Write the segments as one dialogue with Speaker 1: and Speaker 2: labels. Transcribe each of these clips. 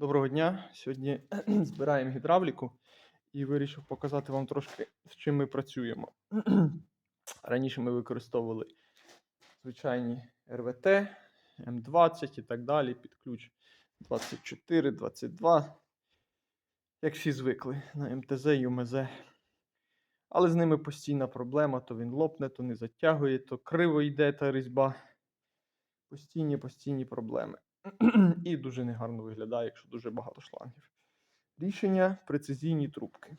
Speaker 1: Доброго дня. Сьогодні збираємо гідравліку і вирішив показати вам трошки, з чим ми працюємо. Раніше ми використовували звичайні РВТ, М20 і так далі, під ключ 24, 22, як всі звикли на МТЗ і УМЗ. Але з ними постійна проблема: то він лопне, то не затягує, то криво йде та різьба. Постійні, постійні проблеми. І дуже негарно виглядає, якщо дуже багато шлангів. Рішення прецизійні трубки.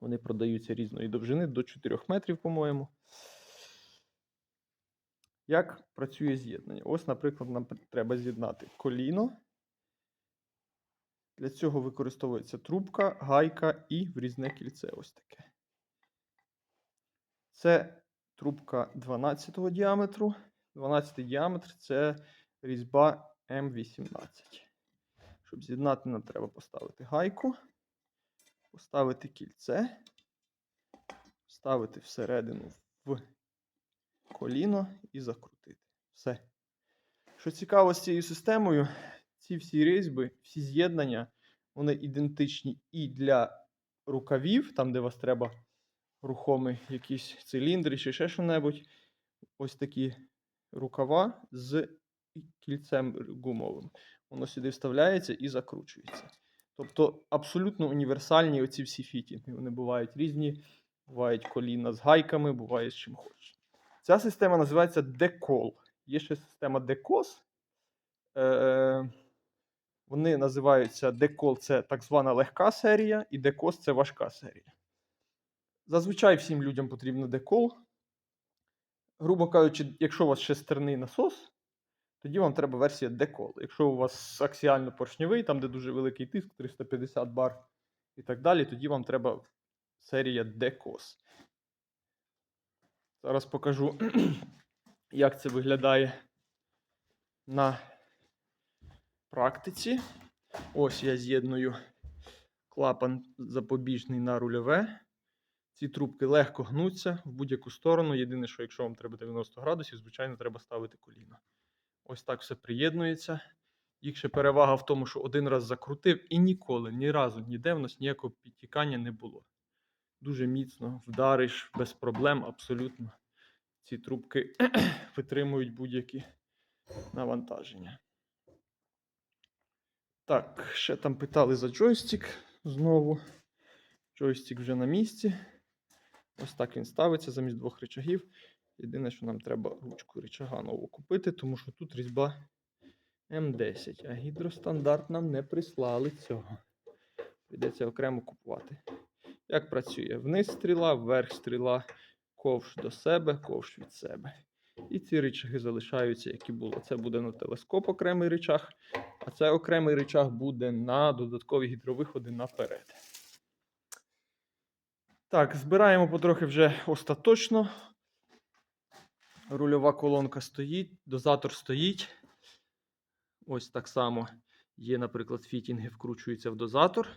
Speaker 1: Вони продаються різної довжини до 4 метрів, по-моєму. Як працює з'єднання? Ось, наприклад, нам треба з'єднати коліно. Для цього використовується трубка, гайка і врізне кільце. Ось таке. Це трубка 12 діаметру. 12 діаметр це різьба М18. Щоб з'єднати, нам треба поставити гайку, поставити кільце, вставити всередину в коліно і закрутити. Все. Що цікаво з цією системою, ці всі різьби, всі з'єднання, вони ідентичні і для рукавів, там, де вас треба рухомий якийсь циліндр чи ще що-небудь. Ось такі рукава з кільцем гумовим. Воно сюди вставляється і закручується. Тобто абсолютно універсальні оці всі фітінги. Вони бувають різні, бувають коліна з гайками, буває з чим хочеш. Ця система називається Decol. Є ще система Decos. Е, Вони називаються Decol це так звана легка серія, і Decos це важка серія. Зазвичай всім людям потрібно Decol. Грубо кажучи, якщо у вас шестерний насос, тоді вам треба версія Decol. Якщо у вас аксіально-поршньовий, там де дуже великий тиск, 350 бар і так далі, тоді вам треба серія Decos. Зараз покажу, як це виглядає на практиці. Ось я з'єдную клапан запобіжний на рульове. Ці трубки легко гнуться в будь-яку сторону. Єдине, що якщо вам треба 90 градусів, звичайно, треба ставити коліно. Ось так все приєднується. Їх ще перевага в тому, що один раз закрутив і ніколи, ні разу, ніде в нас ніякого підтікання не було. Дуже міцно вдариш без проблем, абсолютно. Ці трубки витримують будь-які навантаження. Так, ще там питали за джойстик знову. Джойстик вже на місці. Ось так він ставиться замість двох рычагів. Єдине, що нам треба ручку рычага нову купити, тому що тут різьба М10, а гідростандарт нам не прислали цього. Прийдеться окремо купувати. Як працює? Вниз стріла, вверх стріла, ковш до себе, ковш від себе. І ці рычаги залишаються, які було. Це буде на телескоп окремий рычаг, а це окремий рычаг буде на додаткові гідровиходи наперед. Так, збираємо потрохи вже остаточно. Рульова колонка стоїть, дозатор стоїть. Ось так само є, наприклад, фітінги вкручуються в дозатор.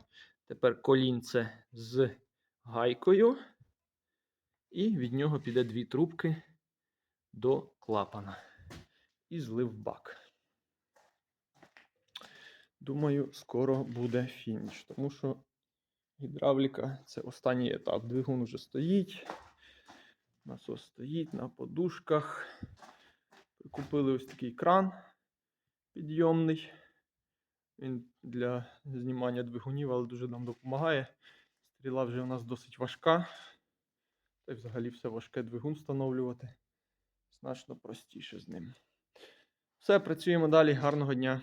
Speaker 1: Тепер колінце з гайкою. І від нього піде дві трубки до клапана. І злив бак. Думаю, скоро буде фініш, тому що гідравліка це останній етап. Двигун вже стоїть. Насос стоїть на подушках. Прикупили ось такий кран підйомний. Він для знімання двигунів, але дуже нам допомагає. Стріла вже у нас досить важка. Та й взагалі все важке двигун встановлювати. Значно простіше з ним. Все, працюємо далі. Гарного дня.